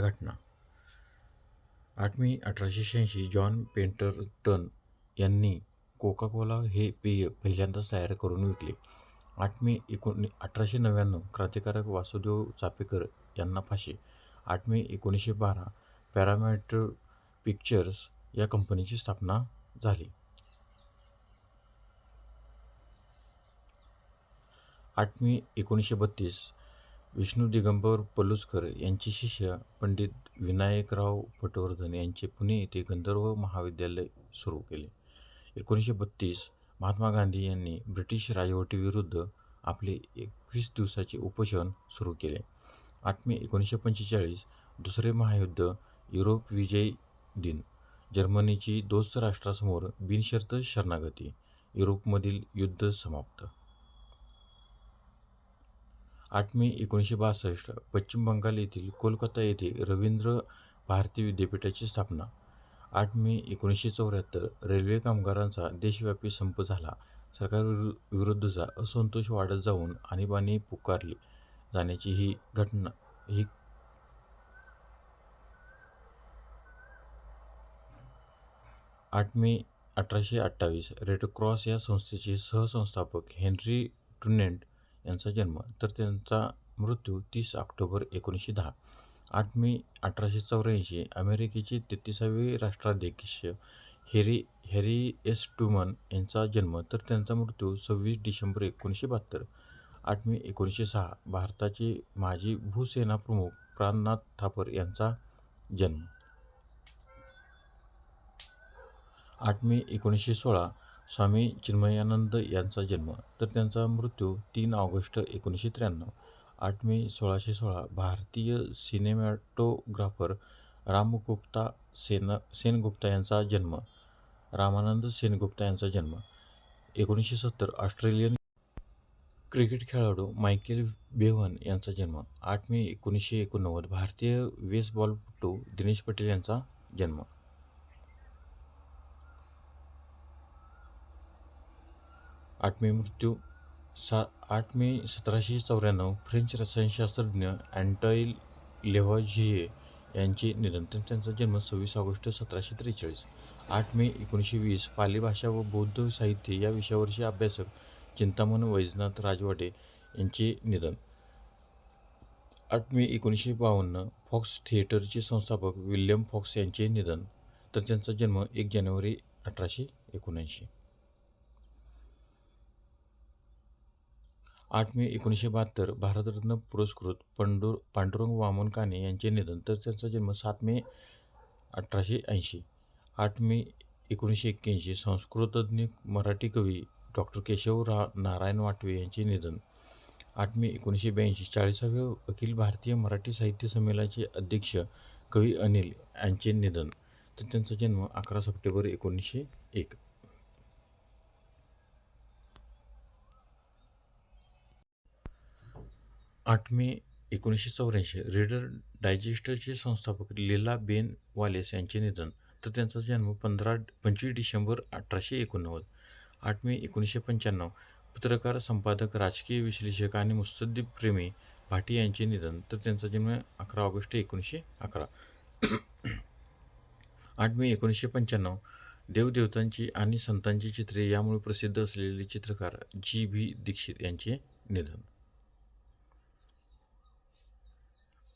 घटना. आठ मे अठराशे शहाऐंशी जॉन पेंटरटन यांनी कोका कोला हे पेय पहिल्यांदाच तयार करून विकले. आठ मे एकोणी अठराशे नव्याण्णव क्रांतिकारक वासुदेव चापेकर यांना फाशी. आठ मे एकोणीसशे बारा पॅरामॅटर पिक्चर्स या कंपनीची स्थापना झाली. आठ मे एकोणीसशे बत्तीस विष्णू दिगंबर पलुसकर यांचे शिष्य पंडित विनायकराव पटवर्धन यांचे पुणे येथे गंधर्व महाविद्यालय सुरू केले. एकोणीसशे बत्तीस महात्मा गांधी यांनी ब्रिटिश राजवटीविरुद्ध आपले एकवीस दिवसाचे उपोषण सुरू केले. आठ मे एकोणीसशे पंचेचाळीस दुसरे महायुद्ध युरोप विजय दिन. जर्मनीची दोस्त राष्ट्रासमोर बिनशर्त शरणागती. युरोपमधील युद्ध समाप्त. आठ मे एकोणीसशे बासष्ट पश्चिम बंगाल येथील कोलकाता येथे रवींद्र भारती विद्यापीठाची स्थापना. आठ मे एकोणीसशे चौऱ्याहत्तर रेल्वे कामगारांचा देशव्यापी संप झाला. सरकार विरु विरुद्धचा असंतोष वाढत जाऊन आणीबाणी पुकारली जाण्याची ही घटना ही आठ मे अठराशे अठ्ठावीस रेड क्रॉस या संस्थेचे सहसंस्थापक हेनरी टुनेंट यांचा जन्म तर त्यांचा मृत्यू तीस ऑक्टोबर एकोणीसशे दहा. आठ मे अठराशे चौऱ्याऐंशी अमेरिकेचे तेहतीसावे राष्ट्राध्यक्ष हेरी हॅरी एस. टुमन यांचा जन्म तर त्यांचा मृत्यू सव्वीस डिसेंबर एकोणीसशे बहात्तर. आठ मे एकोणीसशे सहा भारताचे माजी भूसेना प्रमुख प्राणनाथ थापर यांचा जन्म. आठ मे एकोणीसशे सोळा स्वामी चिन्मयानंद यांचा जन्म तर त्यांचा मृत्यू तीन ऑगस्ट एकोणीसशे त्र्याण्णव. आठ मे सोळाशे सोळा भारतीय सिनेमॅटोग्राफर रामगुप्ता सेन सेनगुप्ता यांचा जन्म रामानंद सेनगुप्ता यांचा जन्म. एकोणीसशे सत्तर ऑस्ट्रेलियन क्रिकेट खेळाडू मायकेल बेव्हन यांचा जन्म. आठ मे एकोणीसशे एकोणनव्वद भारतीय बेसबॉलपटू दिनेश पटेल यांचा जन्म. आठ मे मृत्यू सा आठ मे सतराशे चौऱ्याण्णव फ्रेंच रसायनशास्त्रज्ञ अँटॉईल लेव्हॉझिये यांचे निधन. तर त्यांचा जन्म सव्वीस ऑगस्ट सतराशे त्रेचाळीस. आठ मे एकोणीसशे वीस पाली भाषा व बौद्ध साहित्य या विषयावरचे अभ्यासक चिंतामण वैजनाथ राजवाडे यांचे निधन. आठ मे एकोणीसशे बावन्न फॉक्स थिएटरचे संस्थापक विल्यम फॉक्स यांचे निधन. तर त्यांचा जन्म एक जानेवारी अठराशे एकोणऐंशी. आठ मे एकोणीसशे बहात्तर भारतरत्न पुरस्कृत पंडू पांडुरंग वामन काने यांचे निधन तर त्यांचा जन्म सात मे अठराशे ऐंशी आठ मे एकोणीसशे एक्क्याऐंशी संस्कृतज्ञ मराठी कवी डॉक्टर केशव रा नारायण वाटवे यांचे निधन आठ मे एकोणीसशे ब्याऐंशी चाळीसाव्या अखिल भारतीय मराठी साहित्य संमेलनाचे अध्यक्ष कवी अनिल यांचे निधन तर त्यांचा जन्म अकरा सप्टेंबर एकोणीसशे एक. आठ मे एकोणीसशे चौऱ्याऐंशी रीडर डायजेस्टरचे संस्थापक लीला बेन वालेस यांचे निधन. तर त्यांचा जन्म पंधरा पंचवीस डिसेंबर अठराशे एकोणनव्वद. आठ मे एकोणीसशे पंच्याण्णव. पत्रकार संपादक राजकीय विश्लेषक आणि मुत्सद्दी प्रेमी भाटी यांचे निधन. तर त्यांचा जन्म अकरा ऑगस्ट एकोणीसशे अकरा. आठ मे एकोणीसशे पंच्याण्णव. देवदेवतांची आणि संतांची चित्रे यामुळे प्रसिद्ध असलेले चित्रकार जी व्ही दीक्षित यांचे निधन.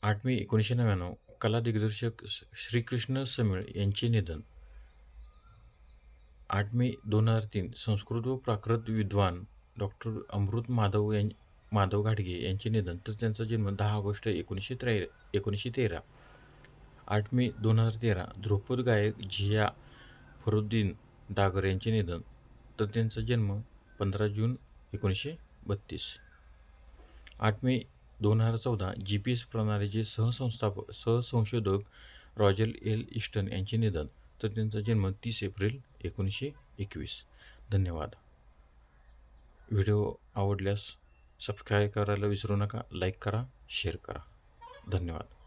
आठ मे एकोणीसशे नव्याण्णव कला दिग्दर्शक श्रीकृष्ण समीळ यांचे निधन. आठ मे दोन हजार तीन संस्कृत व प्राकृत विद्वान डॉक्टर अमृत माधव यां माधव घाडगे यांचे निधन तर त्यांचा जन्म दहा ऑगस्ट एकोणीसशे त्रे एकोणीसशे तेरा. आठ मे दोन हजार तेरा ध्रुपद गायक झिया फरुद्दीन डागर यांचे निधन तर त्यांचा जन्म पंधरा जून एकोणीसशे बत्तीस. आठ मे दोन हजार चौदा जी पी एस प्रणालीचे सहसंस्थापक सहसंशोधक रॉजर एल. इस्टन यांचे निधन तर त्यांचा जन्म तीस एप्रिल एकोणीसशे एकवीस. धन्यवाद. व्हिडिओ आवडल्यास सबस्क्राईब करायला विसरू नका लाईक करा शेअर करा. धन्यवाद.